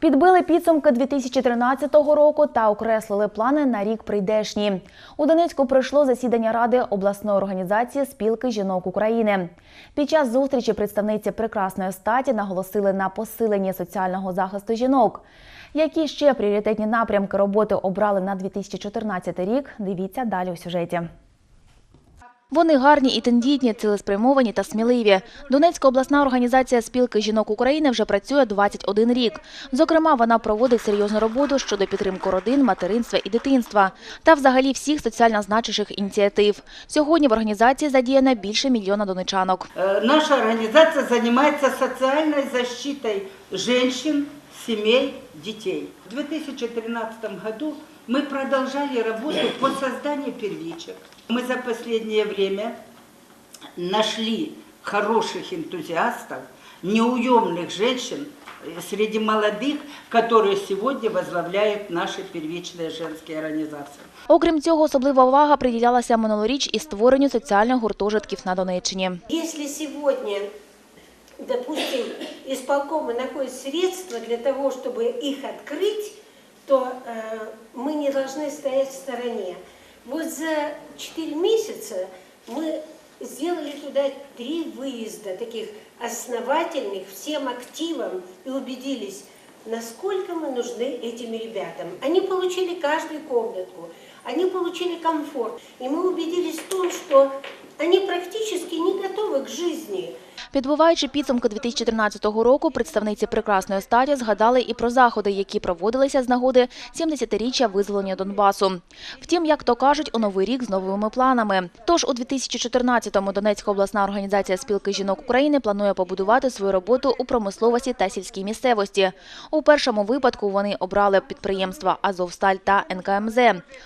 Підбили підсумки 2013 року та окреслили плани на рік прийдешній. У Донецьку пройшло засідання Ради обласної організації спілки жінок України. Під час зустрічі представниці прекрасної статі наголосили на посиленні соціального захисту жінок. Які ще пріоритетні напрямки роботи обрали на 2014 рік? Дивіться далі у сюжеті. Вони гарні і тендітні, цілеспрямовані та сміливі. Донецька обласна організація спілки жінок України вже працює 21 рік. Зокрема, вона проводить серйозну роботу щодо підтримки родин, материнства і дитинства та взагалі всіх соціально значущих ініціатив. Сьогодні в організації задіяно більше мільйона донечанок. Э, Наша организация занимается социальной защитой женщин, семей, детей. В 2013 году мы продолжали работу по созданию первичек. Мы за последнее время нашли хороших энтузиастов, неуемных женщин э, среди молодых, которые сегодня возглавляют наши первичные женские организации. Окрім цього, особлива увага приділялася минулоріч і створенню соціальних гуртожитків на Донеччині. Если сегодня, допустим, исполкомы находят средства для того, чтобы их открыть, то э, мы не должны стоять в стороне. Вот за 4 месяца мы сделали туда три выезда, таких основательных, всем активам, и убедились, насколько мы нужны этим ребятам. Они получили каждую комнатку, они получили комфорт, и мы убедились в том, что они практически не готовы к жизни. Підбиваючи підсумки 2014 року, представниці прекрасної статі згадали і про заходи, які проводилися з нагоди 70-річчя визволення Донбасу. Втім, як то кажуть, у новий рік з новими планами. Тож у 2014-му Донецька обласна організація спілки жінок України планує побудувати свою роботу у промисловості та сільській місцевості. У першому випадку вони обрали підприємства Азовсталь та НКМЗ,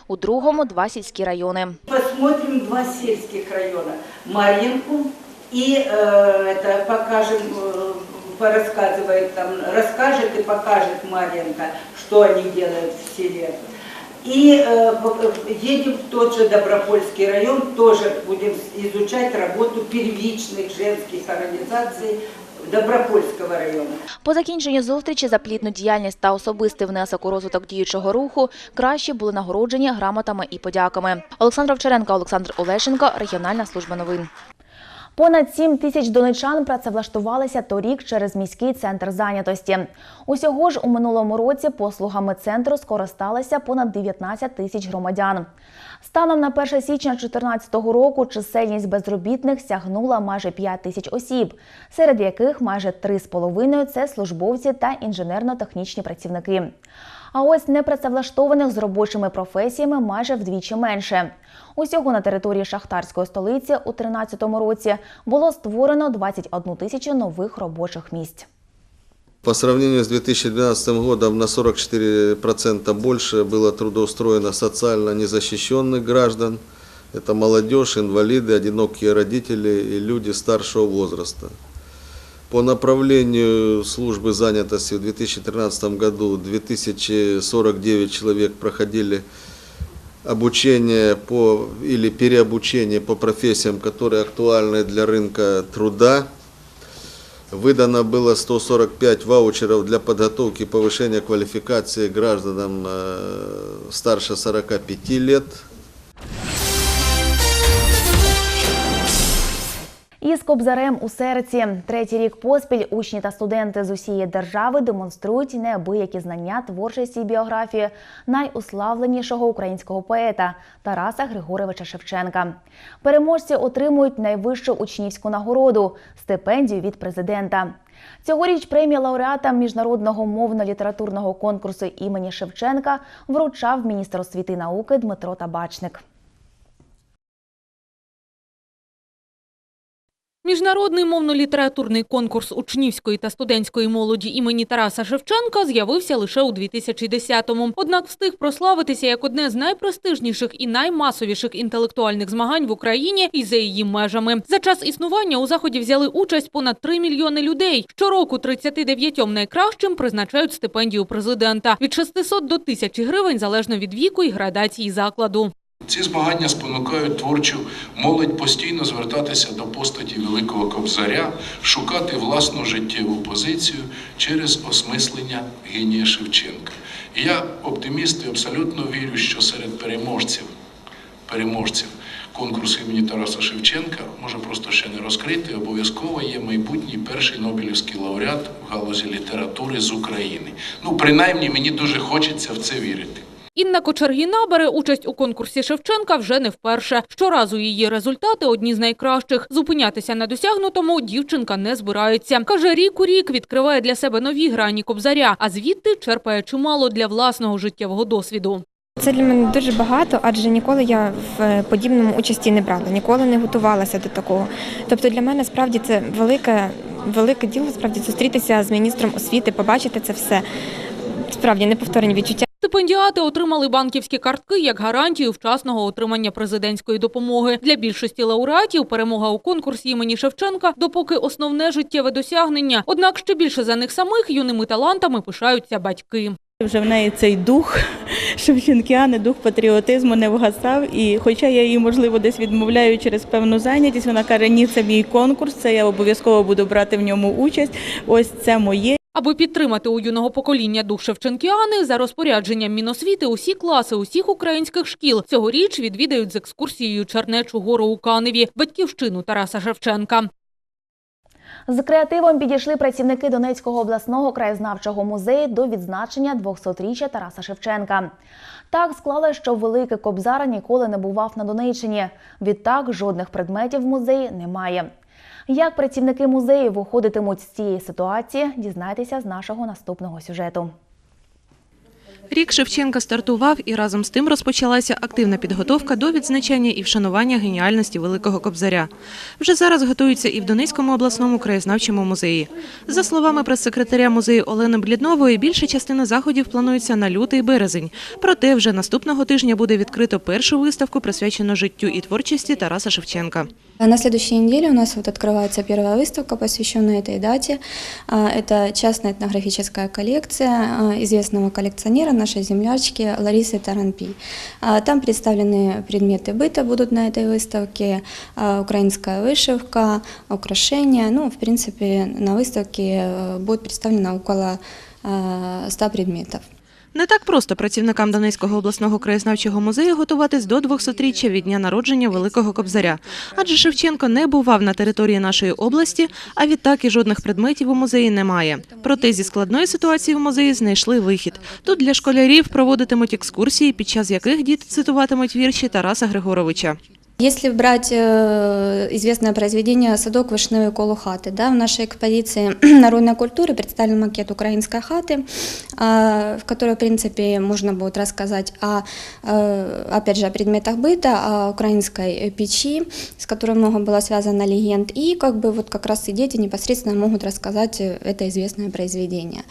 у другому два сільські райони. Посмотрим два сельских района. Марьинку и э, это покажем, э, порассказывает там, расскажет и покажет Марьинка, что они делают в селе. И э, в- едем в тот же Добропольский район, тоже будем изучать работу первичных женских организаций Добропольского района. По закінченню зустрічі за плідну діяльність та особистий внесок у розвиток діючого руху кращі були нагороджені грамотами і подяками. Олександр Овчаренко, Олександр Олешенко, регіональна служба новин. Понад 7 тисяч донечан працевлаштувалися торік через міський центр зайнятості. Усього ж у минулому році послугами центру скористалися понад 19 тисяч громадян. Станом на 1 січня 2014 року чисельність безробітних сягнула майже 5 тисяч осіб, серед яких майже 3,5 – це службовці та інженерно-технічні працівники. А ось непрацевлаштованих з робочими професіями майже вдвічі менше. Усього на території шахтарської столиці у 2013 році було створено 21 тисячу нових робочих місць. По сравнению с 2012 годом на 44% больше было трудоустроено социально незащищенных граждан. Это молодежь, инвалиды, одинокие родители и люди старшего возраста. По направлению службы занятости в 2013 году 2049 человек проходили обучение по, или переобучение по профессиям, которые актуальны для рынка труда. Выдано было 145 ваучеров для подготовки и повышения квалификации гражданам э, старше 45 лет. Із кобзарем у серці третій рік поспіль учні та студенти з усієї держави демонструють неабиякі знання творчості і біографії найуславленішого українського поета Тараса Григоровича Шевченка. Переможці отримують найвищу учнівську нагороду стипендію від президента. Цьогоріч премія лауреата міжнародного мовно-літературного конкурсу імені Шевченка вручав міністр освіти і науки Дмитро Табачник. Міжнародний мовно-літературний конкурс учнівської та студентської молоді імені Тараса Шевченка з'явився лише у 2010-му. Однак встиг прославитися як одне з найпрестижніших і наймасовіших інтелектуальних змагань в Україні і за її межами. За час існування у заході взяли участь понад 3 мільйони людей. Щороку 39 найкращим призначають стипендію президента від 600 до 1000 гривень залежно від віку і градації закладу. Ці змагання спонукають творчу молодь постійно звертатися до постаті Великого Кобзаря, шукати власну життєву позицію через осмислення генія Шевченка. І я оптиміст і абсолютно вірю, що серед переможців, переможців конкурсу імені Тараса Шевченка, може просто ще не розкрити, обов'язково є майбутній перший Нобелівський лауреат в галузі літератури з України. Ну, принаймні, мені дуже хочеться в це вірити. Інна Кочергіна бере участь у конкурсі Шевченка вже не вперше. Щоразу її результати одні з найкращих. Зупинятися на досягнутому дівчинка не збирається. Каже, рік у рік відкриває для себе нові грані кобзаря, а звідти черпає чимало для власного життєвого досвіду. Це для мене дуже багато, адже ніколи я в подібному участі не брала, ніколи не готувалася до такого. Тобто для мене справді це велике, велике діло справді зустрітися з міністром освіти, побачити це все. Справді неповторні відчуття. Стипендіати отримали банківські картки як гарантію вчасного отримання президентської допомоги. Для більшості лауреатів перемога у конкурсі імені Шевченка допоки основне життєве досягнення. Однак ще більше за них самих юними талантами пишаються батьки. Вже в неї цей дух шевченкіани, дух патріотизму не вгасав. І хоча я її, можливо, десь відмовляю через певну зайнятість, вона каже, ні, це мій конкурс, це я обов'язково буду брати в ньому участь. Ось це моє. Аби підтримати у юного покоління дух Шевченкіани, за розпорядженням Міносвіти усі класи усіх українських шкіл цьогоріч відвідають з екскурсією Чернечу гору у Каневі, батьківщину Тараса Шевченка. З креативом підійшли працівники Донецького обласного краєзнавчого музею до відзначення 200-річчя Тараса Шевченка. Так склали, що великий Кобзар ніколи не бував на Донеччині. Відтак жодних предметів в музеї немає. Як працівники музею виходитимуть з цієї ситуації, дізнайтеся з нашого наступного сюжету. Рік Шевченка стартував і разом з тим розпочалася активна підготовка до відзначання і вшанування геніальності Великого Кобзаря. Вже зараз готуються і в Донецькому обласному краєзнавчому музеї. За словами прес-секретаря музею Олени Бліднової, більша частина заходів планується на лютий березень. Проте вже наступного тижня буде відкрито першу виставку, присвячену життю і творчості Тараса Шевченка. На следующей неделе у нас вот открывается первая выставка, посвященная этой дате. А, Это частная этнографическая коллекция а, известного коллекционера, нашей землячки Ларисы Таранпи. А, Там представлены предметы быта будут на этой выставке, а, украинская вышивка, украшения. Ну, в принципе, на выставке э, будет представлено около а, 100 предметов. Не так просто працівникам Донецького обласного краєзнавчого музею готуватись до 200-річчя від дня народження Великого Кобзаря. Адже Шевченко не бував на території нашої області, а відтак і жодних предметів у музеї немає. Проте зі складної ситуації в музеї знайшли вихід. Тут для школярів проводитимуть екскурсії, під час яких діти цитуватимуть вірші Тараса Григоровича. Если брать э, известное произведение «Садок вишневой колохаты», да, в нашей экспозиции народной культуры представлен макет украинской хаты, а, в которой, в принципе, можно будет рассказать о, э, опять же, о предметах быта, о украинской печи, с которой много было связано легенд, и как бы вот как раз и дети непосредственно могут рассказать э, это известное произведение.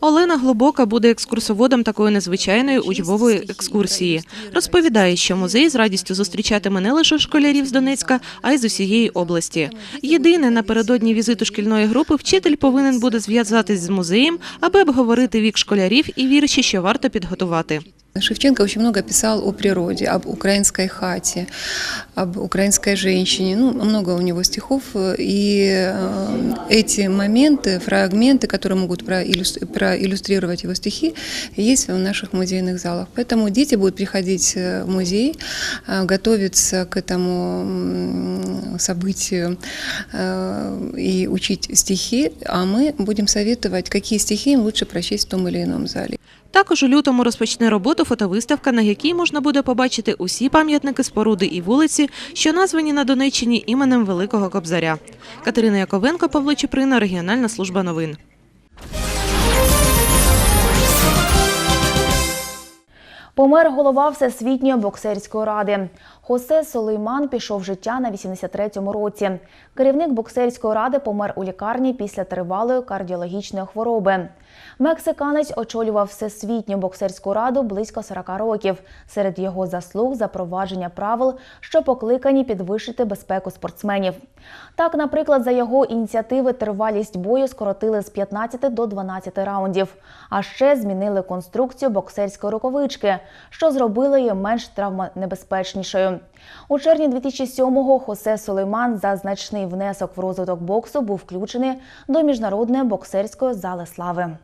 Олена Глибока буде екскурсоводом такої незвичайної учбової екскурсії. Розповідає, що музей з радістю зустрічатиме не лише школярів з Донецька, а й з усієї області. Єдине, напередодні візиту шкільної групи вчитель повинен буде зв'язатись з музеєм, аби обговорити вік школярів і вірші, що варто підготувати. Шевченко очень много писал о природе, об украинской хате, об украинской женщине. Ну, много у него стихов. И э, эти моменты, фрагменты, которые могут проиллюс- проиллюстрировать его стихи, есть в наших музейных залах. Поэтому дети будут приходить э, в музей, э, готовиться к этому событию и учить стихи, а мы будем советовать, какие стихи им лучше прочесть в том или ином зале. Також у лютому розпочне роботу фотовиставка, на якій можна буде побачити усі пам'ятники, споруди і вулиці, що названі на Донеччині іменем Великого Кобзаря. Катерина Яковенко, Павло Чуприна, Регіональна служба новин. Помер голова Всесвітньої боксерської ради. Хосе Солейман пішов життя на 83-му році. Керівник боксерської ради помер у лікарні після тривалої кардіологічної хвороби. Мексиканець очолював всесвітню боксерську раду близько 40 років. Серед його заслуг запровадження правил, що покликані підвищити безпеку спортсменів. Так, наприклад, за його ініціативи тривалість бою скоротили з 15 до 12 раундів. А ще змінили конструкцію боксерської рукавички, що зробило її менш травмонебезпечнішою. У червні 2007-го Хосе Сулейман за значний внесок в розвиток боксу був включений до міжнародної боксерської зали слави.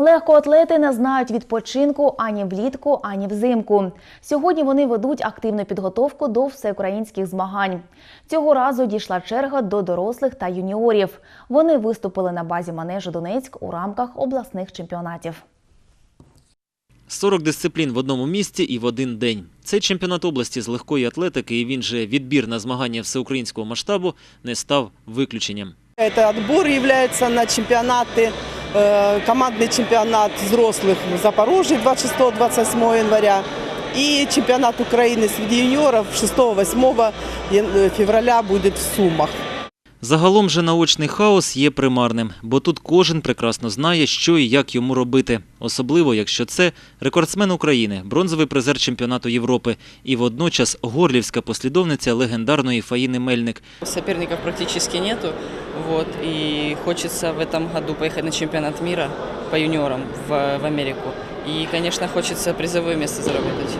Легкоатлети не знають відпочинку ані влітку, ані взимку. Сьогодні вони ведуть активну підготовку до всеукраїнських змагань. Цього разу дійшла черга до дорослих та юніорів. Вони виступили на базі манежу Донецьк у рамках обласних чемпіонатів. 40 дисциплін в одному місці і в один день. Цей чемпіонат області з легкої атлетики і він же відбір на змагання всеукраїнського масштабу не став виключенням. Это отбор является на чемпионаты, э, командный чемпионат взрослых в Запорожье 26-28 января и чемпионат Украины среди юниоров 6-8 ян- февраля будет в Сумах. Загалом же наочний хаос є примарним, бо тут кожен прекрасно знає, що і як йому робити. Особливо, якщо це рекордсмен України, бронзовий призер чемпіонату Європи і водночас горлівська послідовниця легендарної Фаїни Мельник. Соперников практически нету. Вот, и хочется в этом году поехать на чемпионат мира по юниорам в, в Америку. И, конечно, хочется призовое место заработать.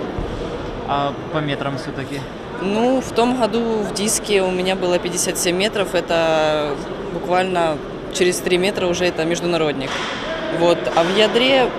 А по метрам все-таки? Ну, в том году в диске у меня было 57 метров. Это буквально через 3 метра уже это международник. Вот, а в ядре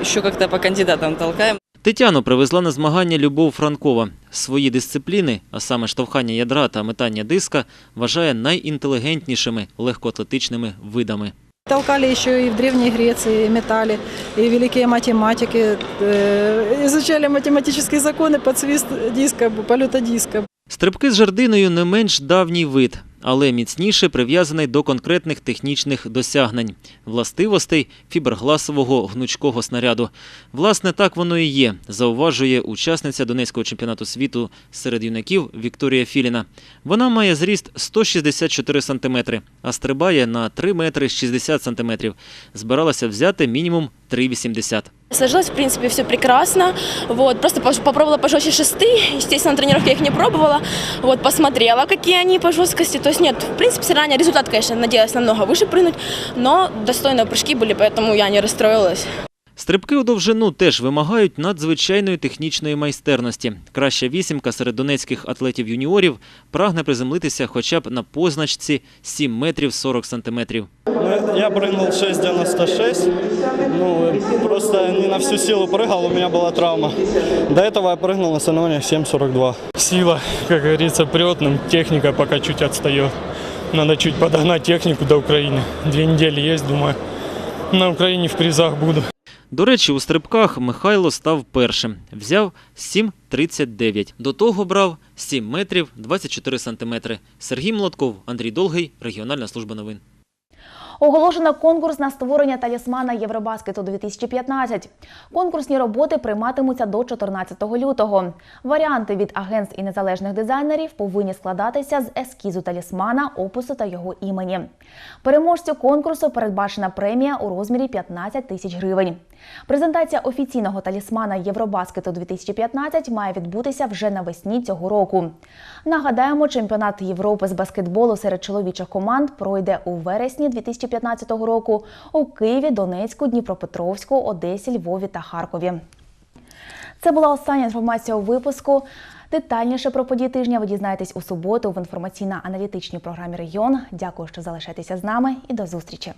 еще как-то по кандидатам толкаем. Тетяну привезла на змагання Любов Франкова. Свої дисципліни, а саме штовхання ядра та метання диска, вважає найінтелігентнішими легкоатлетичними видами. Толкали еще и в Древней Греции, метали, и великие математики э, изучали математические законы под свист диска, полета диска. Стрибки з жердиною не менш давній вид, але міцніше прив'язаний до конкретних технічних досягнень, властивостей фібергласового гнучкого снаряду. Власне, так воно і є, зауважує учасниця Донецького чемпіонату світу серед юнаків Вікторія Філіна. Вона має зріст 164 сантиметри, а стрибає на 3 метри 60 сантиметрів. Збиралася взяти мінімум 3,80. Сложилось, в принципе, все прекрасно. Вот, просто пош- попробовала пожестче шесты. Естественно, на тренировке я их не пробовала. Вот, посмотрела, какие они по жесткости. То есть нет, в принципе, заранее результат, конечно, надеялась намного выше прыгнуть, но достойные прыжки были, поэтому я не расстроилась. Стрибки у довжину теж вимагають надзвичайної технічної майстерності. Краща вісімка серед донецьких атлетів-юніорів прагне приземлитися хоча б на позначці 7 метрів 40 сантиметрів. Ну, я прыгнул 6,96. Ну, просто не на всю силу прыгал, у меня была травма. До этого я прыгнул на соревнованиях 7,42. Сила, как говорится, прет, но техника пока чуть отстает. Надо чуть подогнать технику до Украины. Две недели есть, думаю, на Украине в призах буду. До речі, у стрибках Михайло став першим. Взяв 7,39. До того брав 7 метрів 24 сантиметри. Сергій Молотков, Андрій Долгий, Регіональна служба новин. Оголошено конкурс на створення талісмана Євробаскету 2015. Конкурсні роботи прийматимуться до 14 лютого. Варіанти від агентств і незалежних дизайнерів повинні складатися з ескізу талісмана, опису та його імені. Переможцю конкурсу передбачена премія у розмірі 15 тисяч гривень. Презентація офіційного талісмана Євробаскету 2015 має відбутися вже навесні цього року. Нагадаємо, чемпіонат Європи з баскетболу серед чоловічих команд пройде у вересні 2015 року у Києві, Донецьку, Дніпропетровську, Одесі, Львові та Харкові. Це була остання інформація у випуску. Детальніше про події тижня ви дізнаєтесь у суботу в інформаційно-аналітичній програмі Регіон. Дякую, що залишаєтеся з нами і до зустрічі.